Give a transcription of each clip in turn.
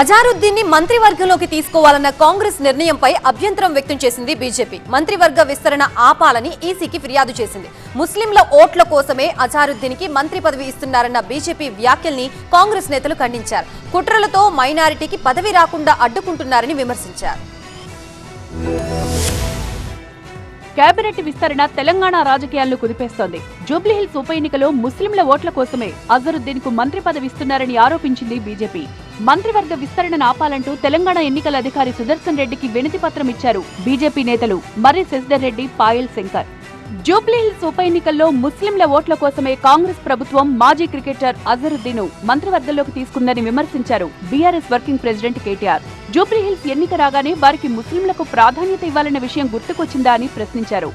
అజారుద్దీన్ని మంత్రివర్గంలోకి తీసుకోవాలన్న కాంగ్రెస్ నిర్ణయంపై అభ్యంతరం వ్యక్తం చేసింది బీజేపీ. మంత్రివర్గ విస్తరణ ఆపాలని ఈసీకి ఫిర్యాదు చేసింది. ముస్లింల ఓట్ల కోసమే అజారుద్దీన్కి మంత్రి పదవి ఇస్తున్నారన్న బీజేపీ వ్యాఖ్యల్ని కాంగ్రెస్ నేతలు ఖండించారు. కుట్రలతో మైనారిటీకి పదవి రాకుండా అడ్డుకుంటున్నారని విమర్శించారు. కేబినెట్ విస్తరణ తెలంగాణ రాజకీయాలను కుదిపేస్తోంది. జూబ్లీహిల్స్ ఉప ఎన్నికలో ముస్లింల ఓట్ల కోసమే అజరుద్దీన్కు మంత్రి పదవి ఇస్తున్నారని ఆరోపించింది బీజేపీ. మంత్రివర్గ విస్తరణను ఆపాలంటూ తెలంగాణ ఎన్నికల అధికారి సుదర్శన్ రెడ్డికి వినతి పత్రం ఇచ్చారు బీజేపీ నేతలు మర్రి శశిధర్ రెడ్డి పాయల్ శంకర్. జూబ్లీహిల్స్ ఉప ఎన్నికల్లో ముస్లింల ఓట్ల కోసమే కాంగ్రెస్ ప్రభుత్వం మాజీ క్రికెటర్ అజరుద్దీన్ మంత్రివర్గంలోకి తీసుకుందని విమర్శించారు BRS working president KTR. Jubilee Hills ఎన్నిక రాగానే వారికి ముస్లింలకు ప్రాధాన్యత ఇవ్వాలన్న విషయం గుర్తుకొచ్చిందా అని ప్రశ్నించారు.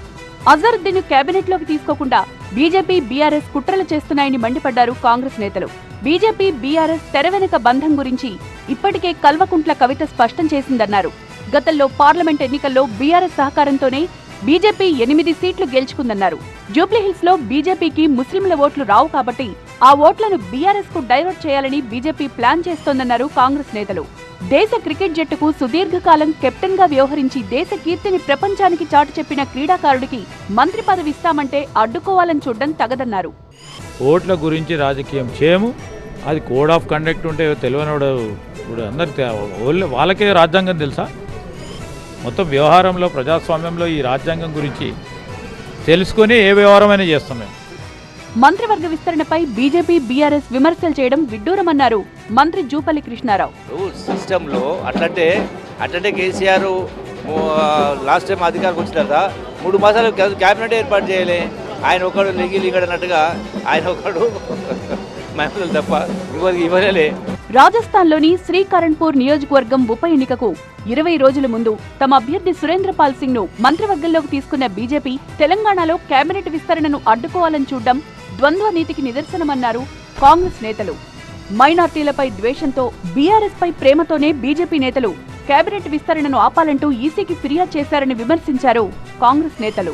అజరుద్దీన్ కేబినెట్లోకి తీసుకోకుండా బీజేపీ బీఆర్ఎస్ కుట్రలు చేస్తున్నాయని మండిపడ్డారు కాంగ్రెస్ నేతలు. బీజేపీ బీఆర్ఎస్ తెర వెనుక బంధం గురించి ఇప్పటికే కల్వకుంట్ల కవిత స్పష్టం చేసిందన్నారు. గతంలో పార్లమెంట్ ఎన్నికల్లో బీఆర్ఎస్ సహకారంతోనే బీజేపీ ఎనిమిది సీట్లు గెలుచుకుందన్నారు. జూబ్లీహిల్స్లో బీజేపీకి ముస్లింల ఓట్లు రావు కాబట్టి ఆ ఓట్లను బీఆర్ఎస్కు డైవర్ట్ చేయాలని బీజేపీ ప్లాన్ చేస్తోందన్నారు కాంగ్రెస్ నేతలు. దేశ క్రికెట్ జట్టుకు సుదీర్ఘకాలం కెప్టెన్గా వ్యవహరించి దేశ కీర్తిని ప్రపంచానికి చాటు చెప్పిన క్రీడాకారుడికి మంత్రి పదవి ఇస్తామంటే అడ్డుకోవాలని చూడడం తగదన్నారు. ఓట్ల గురించి రాజకీయం చేయము. అది కోడ్ ఆఫ్ కండక్ట్ ఉంటే తెలియనివాడు ఇప్పుడు అందరు వాళ్ళకే రాజ్యాంగం తెలుసా? మొత్తం వ్యవహారంలో ప్రజాస్వామ్యంలో ఈ రాజ్యాంగం గురించి తెలుసుకొని ఏ వ్యవహారమైనా చేస్తాం మేము. మంత్రివర్గ విస్తరణపై బీజేపీ బీఆర్ఎస్ విమర్శలు చేయడం విడ్డూరమన్నారు మంత్రి జూపల్లి కృష్ణారావు. సిస్టంలో అట్లంటే అట్లంటే కేసీఆర్ లాస్ట్ టైం అధికారికి వచ్చిన తర్వాత మూడు మాసాలు క్యా- క్యాబినెట్ ఏర్పాటు చేయలే. ఆయన ఒకడు లిగి లిగడు అన్నట్టుగా ఆయన ఒకడు మహిళలు తప్ప ఇవ్వలే రాజస్థాన్లోని శ్రీకరణ్పూర్ నియోజకవర్గం ఉప ఎన్నికకు ఇరవై రోజుల ముందు తమ అభ్యర్థి సురేంద్ర పాల్ సింగ్ను మంత్రివర్గంలోకి తీసుకున్న బీజేపీ తెలంగాణలో కేబినెట్ విస్తరణను అడ్డుకోవాలని చూడడం ద్వంద్వ నీతికి నిదర్శనమన్నారు కాంగ్రెస్ నేతలు. మైనార్టీలపై ద్వేషంతో బీఆర్ఎస్ పై ప్రేమతోనే బీజేపీ నేతలు. కేబినెట్ విస్తరణను ఆపాలంటూ ఈసీకి ఫిర్యాదు చేశారని విమర్శించారు కాంగ్రెస్ నేతలు.